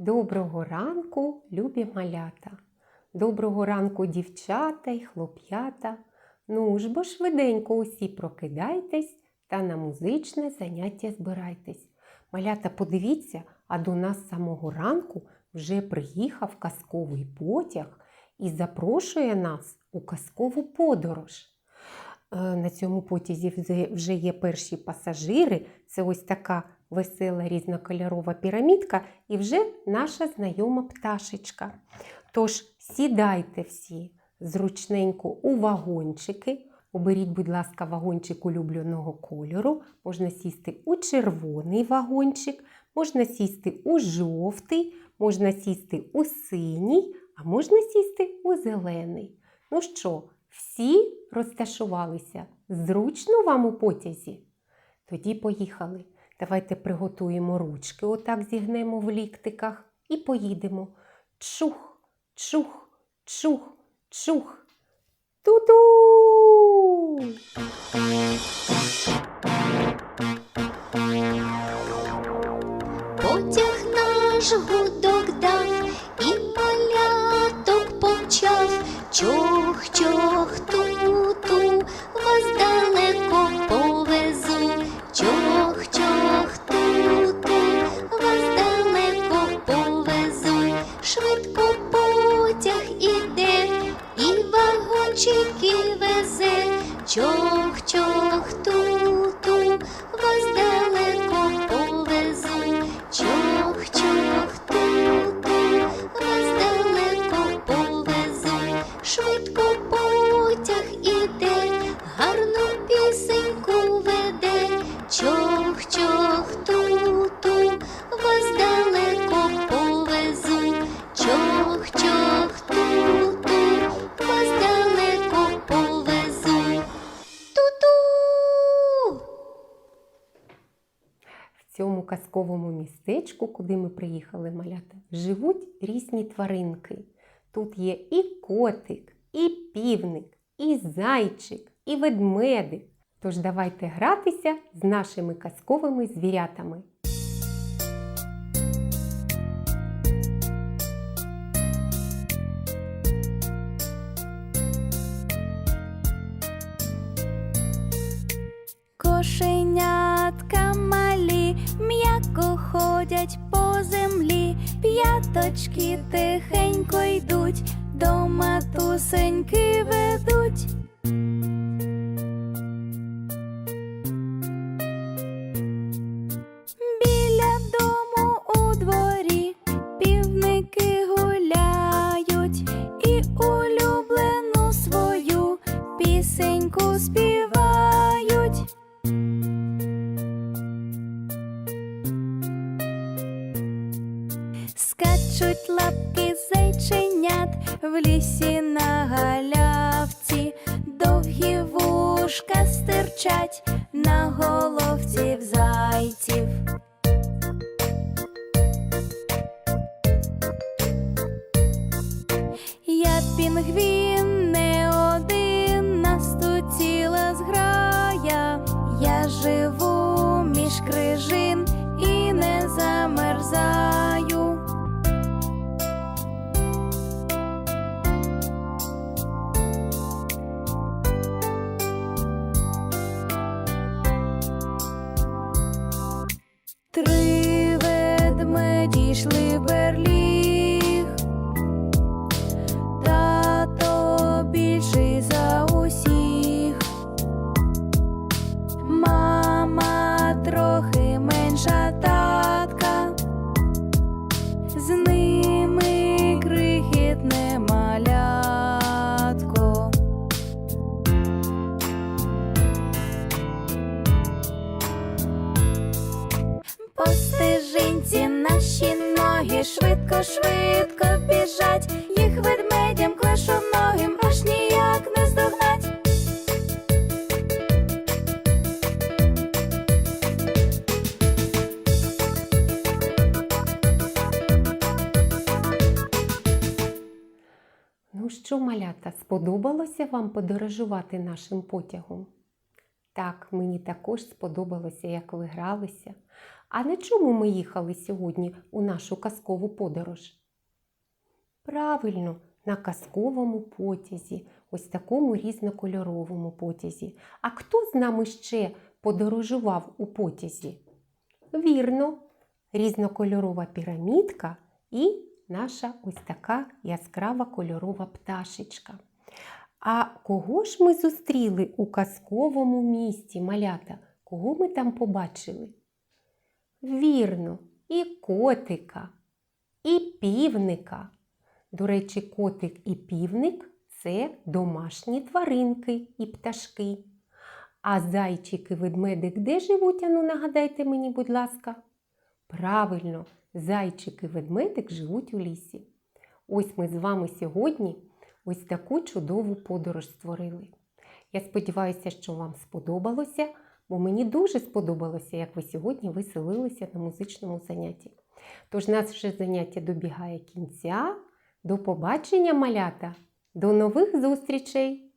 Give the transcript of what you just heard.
Доброго ранку, любі малята. Доброго ранку, дівчата й хлоп'ята. Ну ж бо швиденько усі прокидайтесь та на музичне заняття збирайтесь. Малята, подивіться, а до нас з самого ранку вже приїхав казковий потяг і запрошує нас у казкову подорож. Е, На цьому потязі вже- вже є перші пасажири. Це ось така весела різнокольорова пірамідка і вже наша знайома пташечка. Тож сідайте всі зручненько у вагончики. Оберіть, будь ласка, вагончик улюбленого кольору. Можна сісти у червоний вагончик, можна сісти у жовтий, можна сісти у синій, а можна сісти у зелений. Ну що, всі розташувалися? Зручно вам у потязі? Тоді поїхали. Давайте приготуємо ручки, отак зігнемо в ліктиках і поїдемо. Чух, чух, чух, чух. Ту-ду! Вагончики везе. Чох, казковому містечку, куди ми приїхали малята, живуть різні тваринки. Тут є і котик, і півник, і зайчик, і ведмедик. Тож давайте гратися з нашими казковими звірятами. Ходять по землі, п'яточки тихенько йдуть, до матусеньки ведуть. Скачуть лапки зайченят в лісі на галявці, довгі вушка стирчать на головці в зайців. ведмеді йшли Ноги швидко, швидко біжать, їх ведмедям клешоногим аж ніяк не здогнать. Ну що, малята, сподобалося вам подорожувати нашим потягом? Так, мені також сподобалося, як ви гралися. А на чому ми їхали сьогодні у нашу казкову подорож? Правильно, на казковому потязі, ось такому різнокольоровому потязі. А хто з нами ще подорожував у потязі? Вірно, різнокольорова пірамідка і наша ось така яскрава кольорова пташечка. А кого ж ми зустріли у казковому місті, малята? Кого ми там побачили? Вірно, і котика, і півника. До речі, котик і півник це домашні тваринки і пташки. А зайчик і ведмедик де живуть? Ану, нагадайте мені, будь ласка. Правильно, зайчик і ведмедик живуть у лісі. Ось ми з вами сьогодні ось таку чудову подорож створили. Я сподіваюся, що вам сподобалося, бо мені дуже сподобалося, як ви сьогодні веселилися на музичному занятті. Тож наше заняття добігає кінця. До побачення, малята! До нових зустрічей!